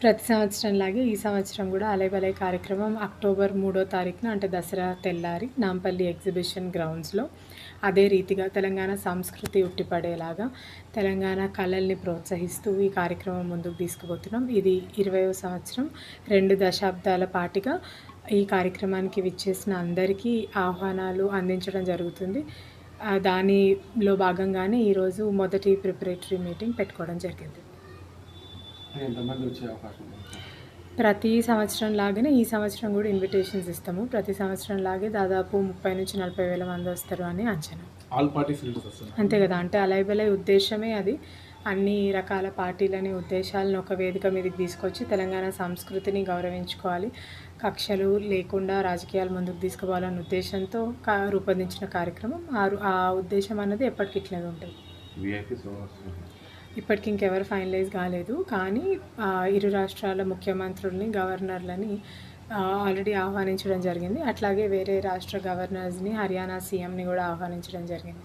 ప్రతి సంవత్సరం లాగే ఈ సంవత్సరం కూడా అలైబలై కార్యక్రమం అక్టోబర్ మూడో తారీఖున అంటే దసరా తెల్లారి నాంపల్లి ఎగ్జిబిషన్ గ్రౌండ్స్లో. అదే రీతిగా తెలంగాణ సంస్కృతి ఉట్టిపడేలాగా తెలంగాణ కళల్ని ప్రోత్సహిస్తూ ఈ కార్యక్రమం ముందుకు తీసుకుపోతున్నాం. ఇది ఇరవయో సంవత్సరం రెండు దశాబ్దాల పాటుగా ఈ కార్యక్రమానికి విచ్చేసిన అందరికీ ఆహ్వానాలు అందించడం జరుగుతుంది. దానిలో భాగంగానే ఈరోజు మొదటి ప్రిపరేటరీ మీటింగ్ పెట్టుకోవడం జరిగింది. ఎంతమంది వచ్చే అవకాశం ఉంది? ప్రతి సంవత్సరం లాగానే ఈ సంవత్సరం కూడా ఇన్విటేషన్స్ ఇస్తాము. ప్రతి సంవత్సరం లాగే దాదాపు ముప్పై నుంచి నలభై వేల మంది వస్తారు అని అంచనా. ఆల్ పార్టీస్ అంతే కదా అంటే అలైబలై ఉద్దేశమే అది. అన్ని రకాల పార్టీలని ఉద్దేశాలను ఒక వేదిక మీదకి తీసుకొచ్చి తెలంగాణ సంస్కృతిని గౌరవించుకోవాలి. కక్షలు లేకుండా రాజకీయాలు ముందుకు తీసుకుపోవాలనే ఉద్దేశంతో కా రూపొందించిన కార్యక్రమం. ఆ ఉద్దేశం అన్నది ఎప్పటికి ఇట్లనే ఉంటుంది. ఇప్పటికి ఇంకెవరు ఫైనలైజ్ కాలేదు. కానీ ఇరు రాష్ట్రాల ముఖ్యమంత్రుల్ని గవర్నర్లని ఆల్రెడీ ఆహ్వానించడం జరిగింది. అట్లాగే వేరే రాష్ట్ర గవర్నర్స్ని హర్యానా సీఎంని కూడా ఆహ్వానించడం జరిగింది.